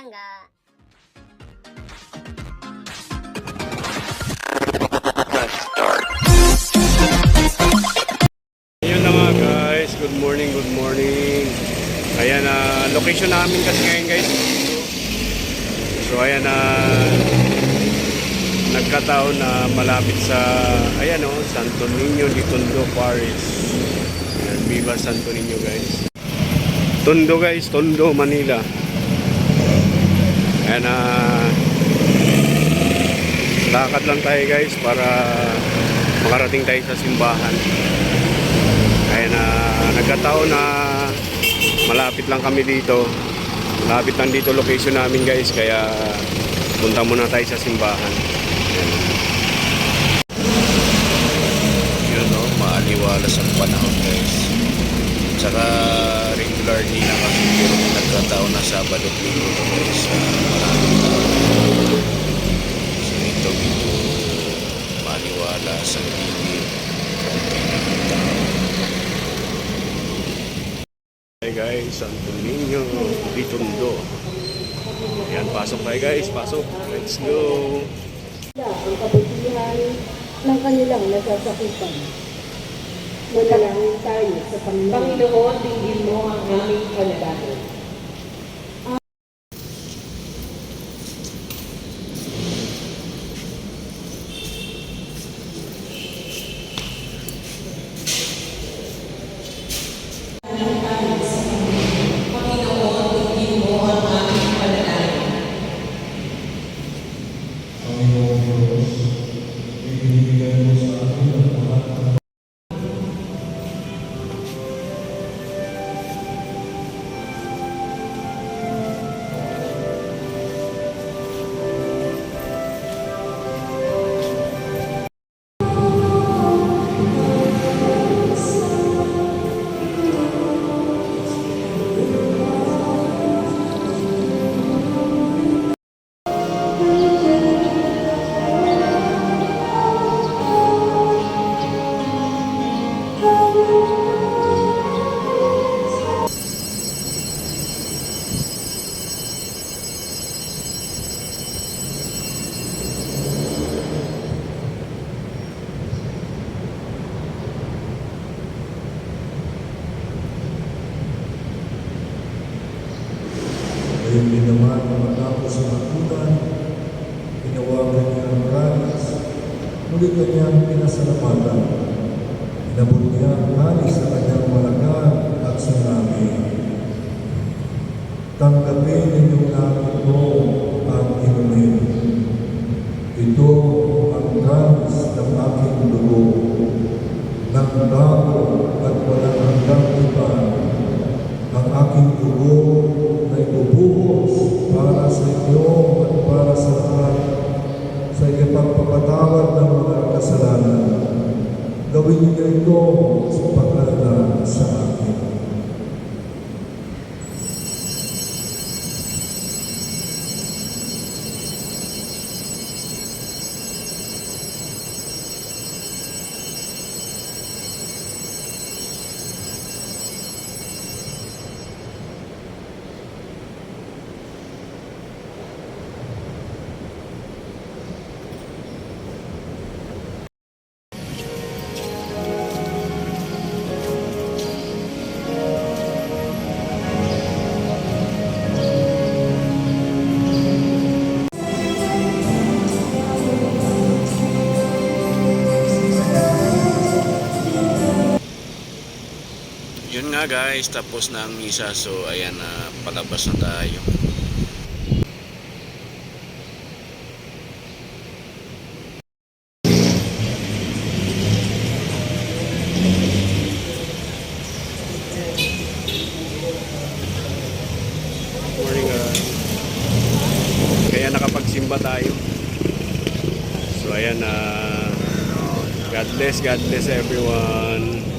palangga. Ayun na nga guys, good morning, good morning. Ayan na, location namin kasi ngayon guys. So ayan na, nagkataon na malapit sa, ayan o, Santo Niño de Tondo Paris. Ayan, Viva Santo Niño guys. Tondo guys, Tondo, Manila. Ayan na, lakad lang tayo guys para makarating tayo sa simbahan. Kaya na nagkataon na malapit lang kami dito. Malapit lang dito location namin guys. Kaya punta muna tayo sa simbahan. yun no, maaliwalas ang panahon guys. Tsaka regularly na kasi pero nagkataon na Sabado at. Uh, maraming tao. So ito medyo na ang tao. Hey guys, Santo Niño, Bitondo. Ayan, pasok tayo guys, pasok. Let's go. ang kabutihan ng kanilang nasasakupan. Manalangin tayo sa Panginoon. Panginoon, tingin mo ang aming panalangin. Ngayon din naman na matapos ang hapunan, tinawagan niya ang kalis, muli kanyang pinasalamatan. Inabot niya ang kalis sa kanyang malagan at sinabi, Tanggapin ninyong namin ito at inumin. Ito ang kalis ng aking dugo, ng bago at walang hanggang iba ang aking dugo nga guys, tapos na ang misa. So ayan na, palabas na tayo. Morning guys. Kaya nakapagsimba tayo. So ayan na. God bless, God bless everyone.